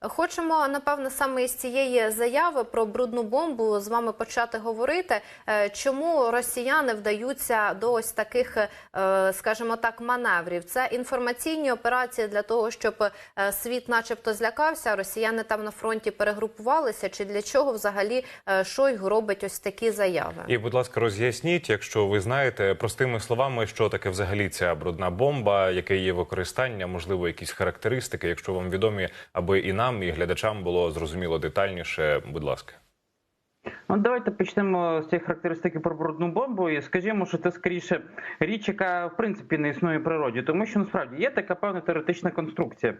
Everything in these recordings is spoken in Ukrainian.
Хочемо напевно саме із цієї заяви про брудну бомбу з вами почати говорити. Е, Чому росіяни вдаються до ось таких, е, скажімо так, маневрів? Це інформаційні операції для того, щоб е, світ, начебто, злякався. Росіяни там на фронті перегрупувалися. Чи для чого взагалі Шойгу робить ось такі заяви? І, будь ласка, роз'ясніть, якщо ви знаєте простими словами, що таке взагалі ця брудна бомба, яке її використання, можливо, якісь характеристики, якщо вам відомі, аби і нам, і глядачам було зрозуміло детальніше. Будь ласка. Ну, давайте почнемо з цієї характеристики про брудну бомбу і скажімо, що це скоріше річ, яка в принципі не існує в природі, тому що насправді є така певна теоретична конструкція,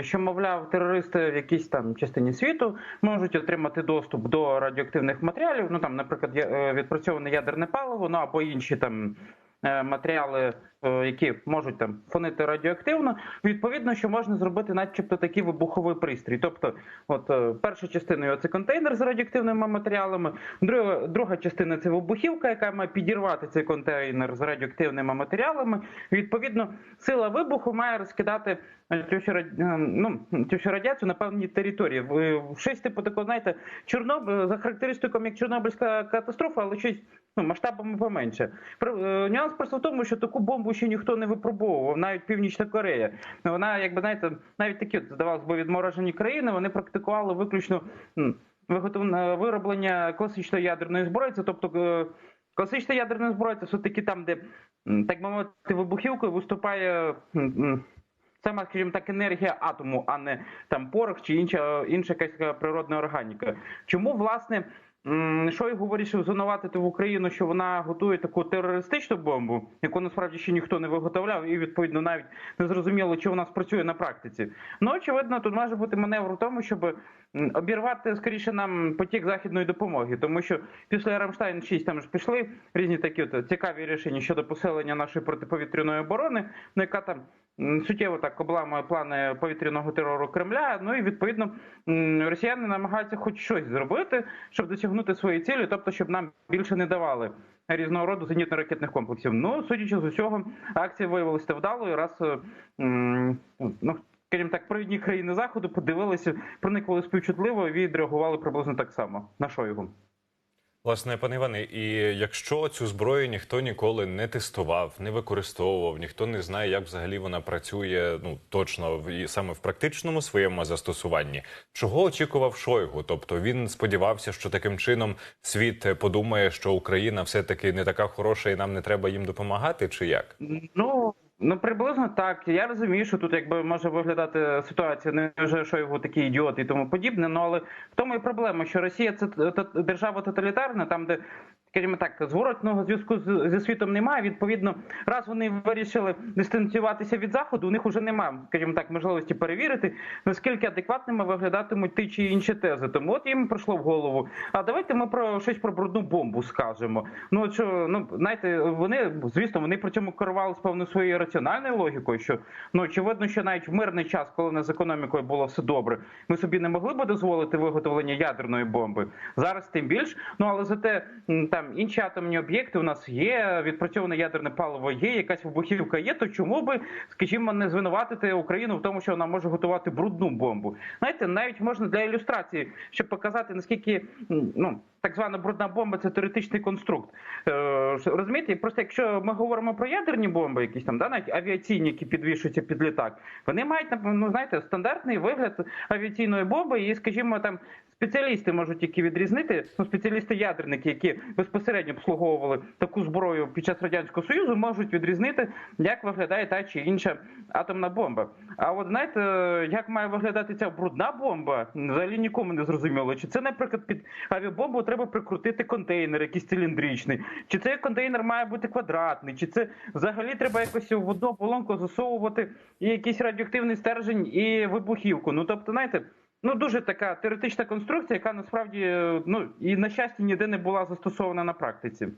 що мовляв, терористи в якійсь там частині світу можуть отримати доступ до радіоактивних матеріалів. Ну там, наприклад, е, відпрацьоване ядерне паливо, ну або інші там. Е, Матеріали, е, які можуть там фонити радіоактивно, відповідно, що можна зробити, начебто, такий вибуховий пристрій. Тобто, от е, перша частина це контейнер з радіоактивними матеріалами, друга, друга частина це вибухівка, яка має підірвати цей контейнер з радіоактивними матеріалами. Відповідно, сила вибуху має розкидати ну, радіацію на певній території. Щось типу такого, знаєте, Чорнобиль за характеристиком як Чорнобильська катастрофа, але щось ну, масштабами поменше. Про- е, Нюанс просто в тому, що таку бомбу ще ніхто не випробовував, навіть Північна Корея. Вона, якби знаєте, навіть такі здавалось би, відморожені країни, вони практикували виключно м, вироблення класичної ядерної зброї, це тобто. е, Класична ядерна зброя це все-таки там, де, так би мовити, вибухівкою виступає саме, скажімо так, енергія атому, а не там порох чи інша, інша якась е, природна органіка. Чому, власне, Шойгу вирішив звинуватити в Україну, що вона готує таку терористичну бомбу, яку насправді ще ніхто не виготовляв, і відповідно навіть не зрозуміло, чи вона спрацює на практиці. Ну, очевидно, тут може бути маневр у тому, щоб обірвати скоріше нам потік західної допомоги, тому що після Рамштайн 6 там ж пішли різні такі от цікаві рішення щодо посилення нашої протиповітряної оборони, ну яка там суттєво так обламує плани повітряного терору Кремля. Ну і відповідно росіяни намагаються хоч щось зробити, щоб досягнути своєї цілі, тобто щоб нам більше не давали. Різного роду зенітно-ракетних комплексів. Ну, судячи з усього, акція виявилася вдалою, раз е, ну, скажімо так, провідні країни заходу подивилися, проникли співчутливо і відреагували приблизно так само на Шойгу. Власне, пане Іване, і якщо цю зброю ніхто ніколи не тестував, не використовував, ніхто не знає, як взагалі вона працює, ну точно в і саме в практичному своєму застосуванні, чого очікував Шойгу? Тобто він сподівався, що таким чином світ подумає, що Україна все таки не така хороша, і нам не треба їм допомагати, чи як? Ну, ну приблизно так. Я розумію, що тут якби може виглядати ситуація, не вже що його такі ідіот і тому подібне. Ну але в тому і проблема, що Росія це держава тоталітарна, там де. Скажімо так, зворотного зв'язку зі світом немає. Відповідно, раз вони вирішили дистанціюватися від заходу, у них вже немає, скажімо так, можливості перевірити, наскільки адекватними виглядатимуть ті чи інші тези. Тому от їм прийшло в голову. А давайте ми про щось про брудну бомбу скажемо. Ну що ну знаєте, вони звісно, вони при цьому керували з певною своєю раціональною логікою. Що ну очевидно, що навіть в мирний час, коли не з економікою було все добре, ми собі не могли би дозволити виготовлення ядерної бомби. Зараз тим більш. Ну але зате там інші атомні об'єкти у нас є, відпрацьоване ядерне паливо є, якась вибухівка є. То чому би, скажімо, не звинуватити Україну в тому, що вона може готувати брудну бомбу? Знаєте, навіть можна для ілюстрації, щоб показати наскільки ну. Так звана брудна бомба це теоретичний конструкт. Е, розумієте, просто якщо ми говоримо про ядерні бомби, якісь там, да, навіть авіаційні, які підвішуються під літак, вони мають ну, знаєте, стандартний вигляд авіаційної бомби, і, скажімо, там спеціалісти можуть тільки відрізнити, ну, спеціалісти-ядерники, які безпосередньо обслуговували таку зброю під час радянського союзу, можуть відрізнити, як виглядає та чи інша атомна бомба. А от знаєте, як має виглядати ця брудна бомба, взагалі нікому не зрозуміло. Чи це, наприклад, під авіабомбу треба прикрутити контейнер, якийсь циліндричний, чи цей контейнер має бути квадратний, чи це взагалі треба якось в одну оболонку засовувати і якийсь радіоактивний стержень і вибухівку. Ну тобто, знаєте. Ну, дуже така теоретична конструкція, яка насправді ну і на щастя ніде не була застосована на практиці.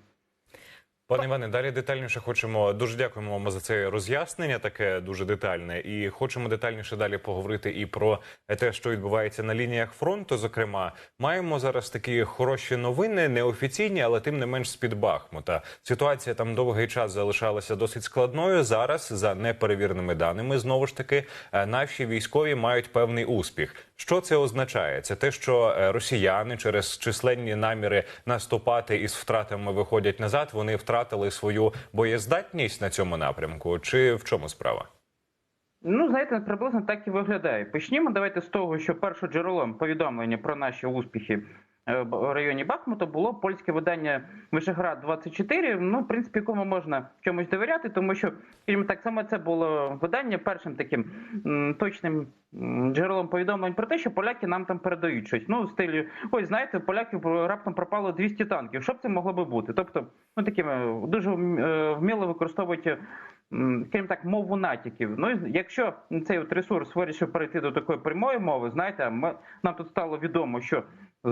Пане Іване, далі детальніше хочемо. Дуже дякуємо вам за це роз'яснення, таке дуже детальне. І хочемо детальніше далі поговорити і про те, що відбувається на лініях фронту. Зокрема, маємо зараз такі хороші новини, неофіційні, але тим не менш з під Бахмута. Ситуація там довгий час залишалася досить складною. Зараз, за неперевіреними даними, знову ж таки, е, наші військові мають певний успіх. Що це означає? Це те, що е, росіяни через численні наміри наступати із втратами виходять назад. Вони втратили свою боєздатність на цьому напрямку. Чи в чому справа? Ну, знаєте, приблизно так і виглядає. Почнімо давайте з того, що першим джерелом повідомлення про наші успіхи в районі Бахмута було польське видання Вишеград 24 Ну, в принципі, якому можна чомусь довіряти, тому що, скажімо так, саме це було видання першим таким точним джерелом повідомлень про те, що поляки нам там передають щось. Ну, в стилі, ось знаєте, поляків раптом пропало 200 танків. Що б це могло би бути? Тобто, ну такими дуже е, вміло використовують м, скажімо так, мову натяків. Ну, якщо цей от ресурс вирішив перейти до такої прямої мови, знаєте, ми, нам тут стало відомо, що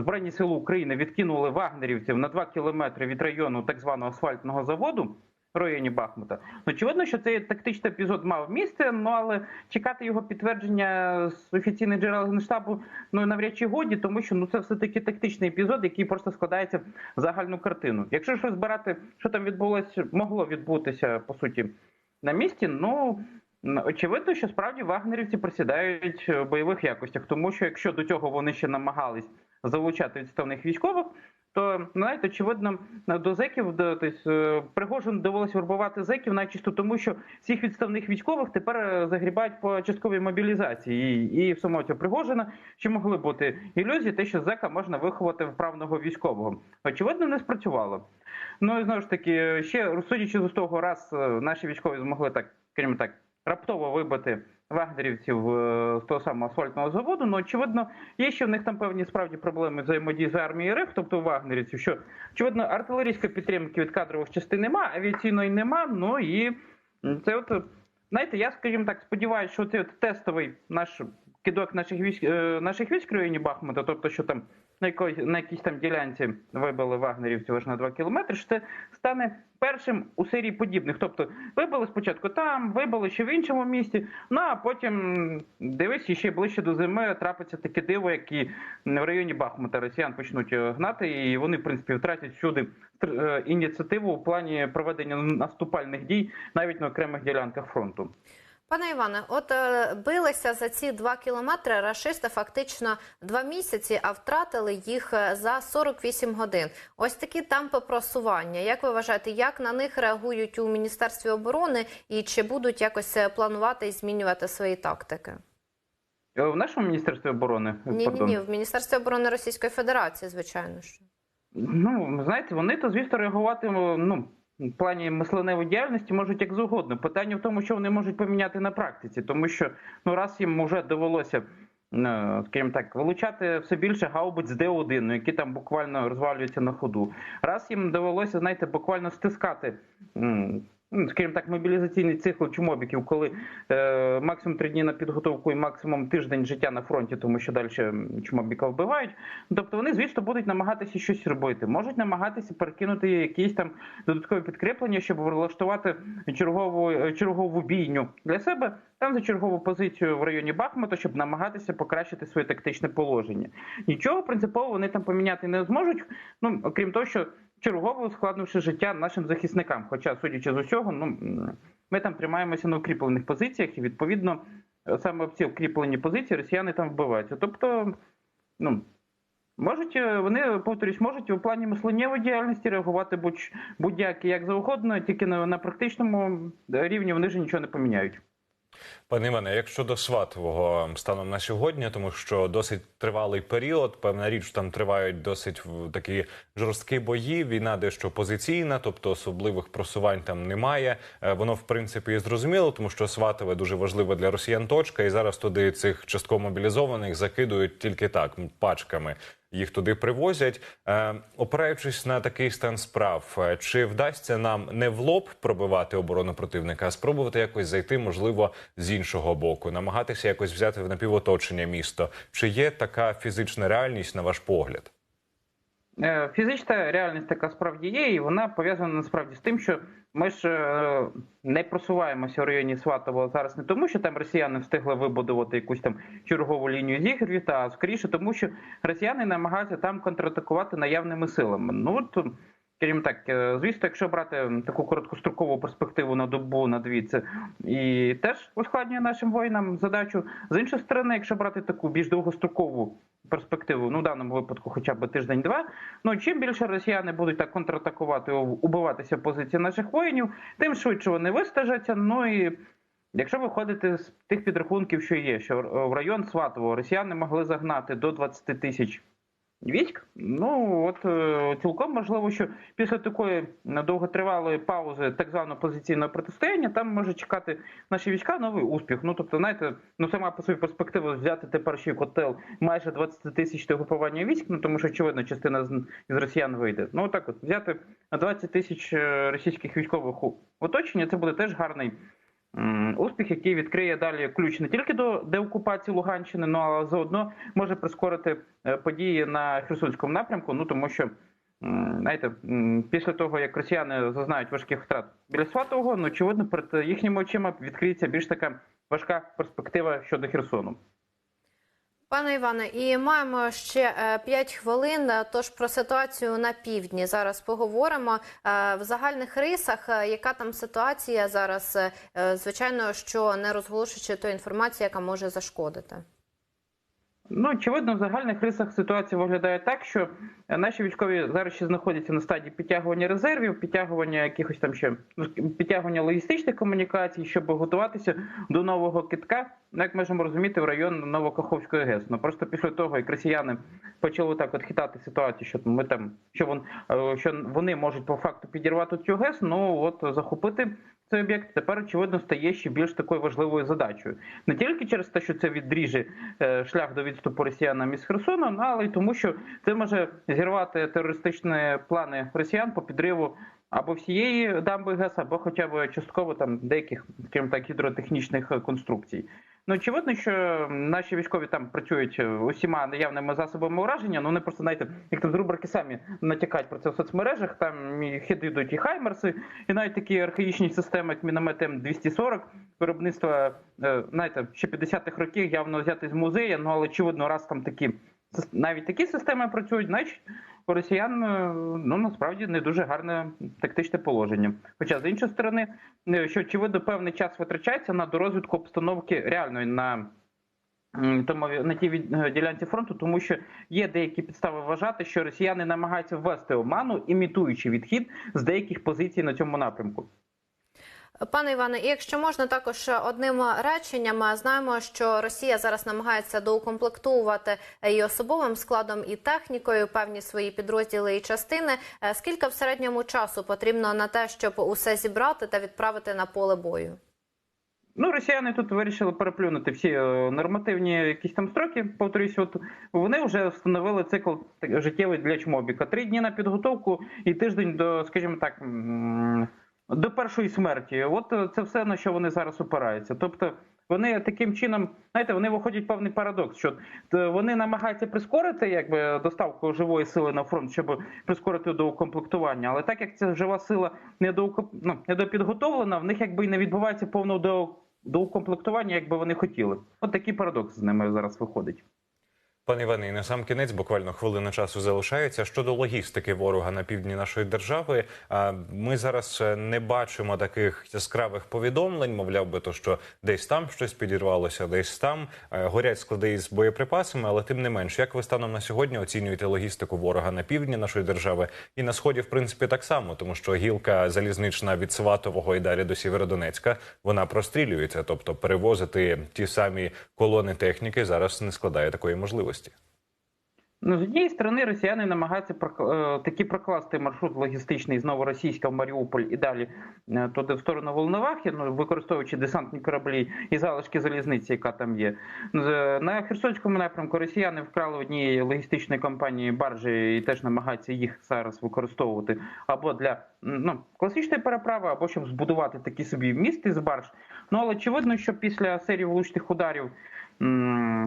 Збройні сили України відкинули вагнерівців на 2 кілометри від району так званого асфальтного заводу. В районі Бахмута. Ну, очевидно, що цей тактичний епізод мав місце, ну але чекати його підтвердження з офіційних джерел Генштабу ну навряд чи годі, тому що ну це все таки тактичний епізод, який просто складається в загальну картину. Якщо ж розбирати, що там відбулося, могло відбутися по суті на місці, ну очевидно, що справді вагнерівці присідають в бойових якостях, тому що якщо до цього вони ще намагались залучати відставних військових. То знаєте, очевидно, до зеків до тобто, Пригожин довелося вербувати зеків, начисто тому, що всіх відставних військових тепер е, загрібають по частковій мобілізації. І, і в цього Пригожина ще могли бути ілюзії, те, що зека можна виховати вправного військового. Очевидно, не спрацювало. Ну і знову ж таки, ще судячи з того, раз е, наші військові змогли так, скажімо так, раптово вибити вагнерівців е, з того самого асфальтного заводу. Ну очевидно, є ще в них там певні справді проблеми взаємодії з армією РФ, тобто вагнерівців, що очевидно артилерійської підтримки від кадрових частин нема, авіаційної нема. Ну і це от знаєте, я скажімо так, сподіваюся, що цей от тестовий наш кидок наших військ е, наших військ в районі Бахмута, тобто, що там на якої на якійсь там ділянці вибили вагнерівців аж на 2 кілометри, що це стане першим у серії подібних. Тобто вибили спочатку там, вибили ще в іншому місті. Ну а потім дивись, і ще ближче до зими трапиться таке диво, які в районі Бахмута росіян почнуть е, гнати, і вони, в принципі, втратять всюди е, ініціативу у плані проведення наступальних дій навіть на окремих ділянках фронту. Пане Іване, от е, билися за ці два кілометри рашисти фактично два місяці, а втратили їх е, за 48 годин. Ось такі темпи просування. Як ви вважаєте, як на них реагують у міністерстві оборони і чи будуть якось е, планувати і змінювати свої тактики? Е, В нашому міністерстві оборони Ні, ні, ні, в міністерстві оборони Російської Федерації, звичайно що. Ну, знаєте, вони то, звісно, реагувати ну, плані мисленевої діяльності можуть як завгодно. Питання в тому, що вони можуть поміняти на практиці, тому що ну, раз їм вже довелося, е, скажімо так, вилучати все більше гаубиць з Д-1, ну, які там буквально розвалюються на ходу. Раз їм довелося, знаєте, буквально стискати. Ну, Скажімо так, мобілізаційний цикл чумобіків, коли е, максимум три дні на підготовку і максимум тиждень життя на фронті, тому що далі чумобіка вбивають. Тобто вони, звісно, будуть намагатися щось робити. Можуть намагатися перекинути якісь там додаткові підкріплення, щоб влаштувати чергову е, чергову бійню для себе. Там за чергову позицію в районі Бахмута, щоб намагатися покращити своє тактичне положення. Нічого принципово вони там поміняти не зможуть. Ну окрім того, що чергово ускладнивши життя нашим захисникам. Хоча, судячи з усього, ну ми там тримаємося на укріплених позиціях, і відповідно саме в ці укріплені позиції росіяни там вбиваються. Тобто, ну. Можуть е, вони повторюсь, можуть у плані мисленнєвої діяльності реагувати будь, будь-як як завгодно, тільки на, на практичному рівні вони ж нічого не поміняють. Пане Іване, як щодо Сватового станом на сьогодні, тому що досить тривалий період, певна річ там тривають досить такі жорсткі бої. Війна дещо позиційна, тобто особливих просувань там немає. Е, Воно в принципі і зрозуміло, тому що Сватове дуже важлива для росіян точка, і зараз туди цих частково мобілізованих закидують тільки так пачками. Їх туди привозять, е, опираючись на такий стан справ, е, чи вдасться нам не в лоб пробивати оборону противника, а спробувати якось зайти, можливо, з іншого боку, намагатися якось взяти в напівоточення місто? Чи є така фізична реальність на ваш погляд? Е, Фізична реальність така справді є, і вона пов'язана насправді з тим, що ми ж е, не просуваємося в районі Сватово зараз не тому, що там росіяни встигли вибудувати якусь там чергову лінію зігрів, а скоріше тому, що росіяни намагаються там контратакувати наявними силами. Ну от, скажімо так, е, звісно, якщо брати таку короткострокову перспективу на добу, на дві, це і теж ускладнює нашим воїнам задачу. З іншої сторони, якщо брати таку більш довгострокову перспективу, ну в даному випадку, хоча б тиждень-два. Ну чим більше росіяни будуть так контратакувати, убиватися позиції наших воїнів, тим швидше вони вистежаться. Ну і якщо виходити з тих підрахунків, що є, що в район Сватово росіяни могли загнати до 20 тисяч. Військ, ну от е, цілком можливо, що після такої довготривалої паузи так званого позиційного протистояння там може чекати наші війська новий успіх. Ну тобто, знаєте, ну сама по собі перспектива взяти тепер ще котел майже 20 тисяч угрупування військ, ну тому що очевидно частина з із росіян вийде. Ну так от взяти 20 тисяч е, російських військових у оточення, це буде теж гарний. Успіх, який відкриє далі ключ не тільки до деокупації Луганщини, ну а заодно може прискорити е, події на Херсонському напрямку. Ну тому що знаєте, після того як росіяни зазнають важких втрат біля Сватового, ну очевидно, перед їхніми очима відкриється більш така важка перспектива щодо Херсону. Пане Іване, і маємо ще 5 хвилин. е, Тож про ситуацію на півдні зараз поговоримо Е, в загальних рисах. е, Яка там ситуація зараз? е, е, Звичайно, що не розголошуючи ту інформацію, яка може зашкодити. Ну, очевидно, в загальних рисах ситуація виглядає так, що е, наші військові зараз ще знаходяться на стадії підтягування резервів, підтягування якихось там ще ну, підтягування логістичних комунікацій, щоб готуватися до нового китка, ну, як можемо розуміти, в район Новокаховської ГЕС. Ну просто після того, як росіяни почали так от хитати ситуацію, що ми там що вон е, що вони можуть по факту підірвати цю ГЕС, ну от захопити. Цей об'єкт тепер очевидно стає ще більш такою важливою задачею, не тільки через те, що це відріже е, шлях до відступу росіянам із Херсону, ну, але й тому, що це може зірвати терористичні плани росіян по підриву або всієї дамби ГЕС, або хоча б частково там деяких, скажімо так, гідротехнічних конструкцій. Ну очевидно, що наші військові там працюють е, усіма наявними засобами ураження. Ну вони просто знаєте, як там з рубрики самі натякають про це в соцмережах. Там і хід йдуть і хаймерси, і навіть такі архаїчні системи, як міномет М240, виробництва е, знаєте, ще 50-х років явно взяти з музею. Ну але очевидно, раз там такі навіть такі системи працюють, значить росіян е, ну насправді не дуже гарне тактичне положення. Хоча з іншої сторони, е, що очевидно певний час витрачається на дорозвідку обстановки реальної на тому на тій е, ділянці фронту, тому що є деякі підстави вважати, що росіяни намагаються ввести оману, імітуючи відхід з деяких позицій на цьому напрямку. Пане Іване, і якщо можна також одним реченням, знаємо, що Росія зараз намагається доукомплектовувати і особовим складом, і технікою певні свої підрозділи і частини. Е, Скільки в середньому часу потрібно на те, щоб усе зібрати та відправити на поле бою? Ну, росіяни тут вирішили переплюнути всі е, нормативні якісь там строки. Повторюсь, от вони вже встановили цикл життєвий для чмобіка. Три дні на підготовку і тиждень до, скажімо так, до першої смерті. От е, це все на що вони зараз опираються. Тобто. Вони таким чином, знаєте, вони виходять певний парадокс, що е, вони намагаються прискорити якби доставку живої сили на фронт, щоб прискорити до укомплектування. Але так як ця жива сила ну, недопідготовлена, в них якби і не відбувається повного до, до укомплектування, як би вони хотіли. От такий парадокс з ними зараз виходить. Пане Іване, на сам кінець буквально хвилина часу залишається. Щодо логістики ворога на півдні нашої держави, ми зараз е, не бачимо таких яскравих повідомлень. Мовляв би, то що десь там щось підірвалося, десь там е, горять склади із боєприпасами. Але тим не менш, як ви станом на сьогодні оцінюєте логістику ворога на півдні нашої держави і на сході, в принципі, так само, тому що гілка залізнична від Сватового і далі до Сєвєродонецька вона прострілюється, тобто перевозити ті самі колони техніки зараз не складає такої можливості. Ну, з однієї сторони, росіяни намагаються е, таки прокласти маршрут логістичний з Новоросійська в Маріуполь і далі е, туди в сторону Волновахи, ну, використовуючи десантні кораблі і залишки залізниці, яка там є. На Херсонському напрямку росіяни вкрали однієї логістичної компанії баржі і теж намагаються їх зараз використовувати або для ну, класичної переправи, або щоб збудувати такі собі міст із барж. Ну але очевидно, що після серії влучних ударів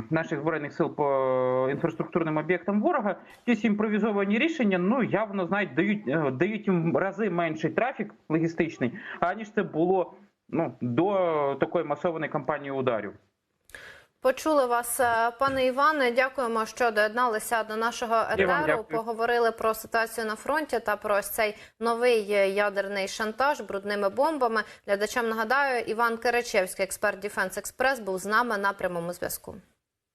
наших збройних сил по інфраструктурним об'єктам ворога, ці імпровізовані рішення ну явно знають, дають е, дають їм рази менший трафік логістичний, аніж це було ну до такої масованої кампанії ударів. Почули вас, е, пане Іване. Дякуємо, що доєдналися до нашого етеру. Поговорили про ситуацію на фронті та про ось цей новий е, ядерний шантаж брудними бомбами. Глядачам нагадаю, Іван Керечевський, експерт Дефенс Експрес, був з нами на прямому зв'язку.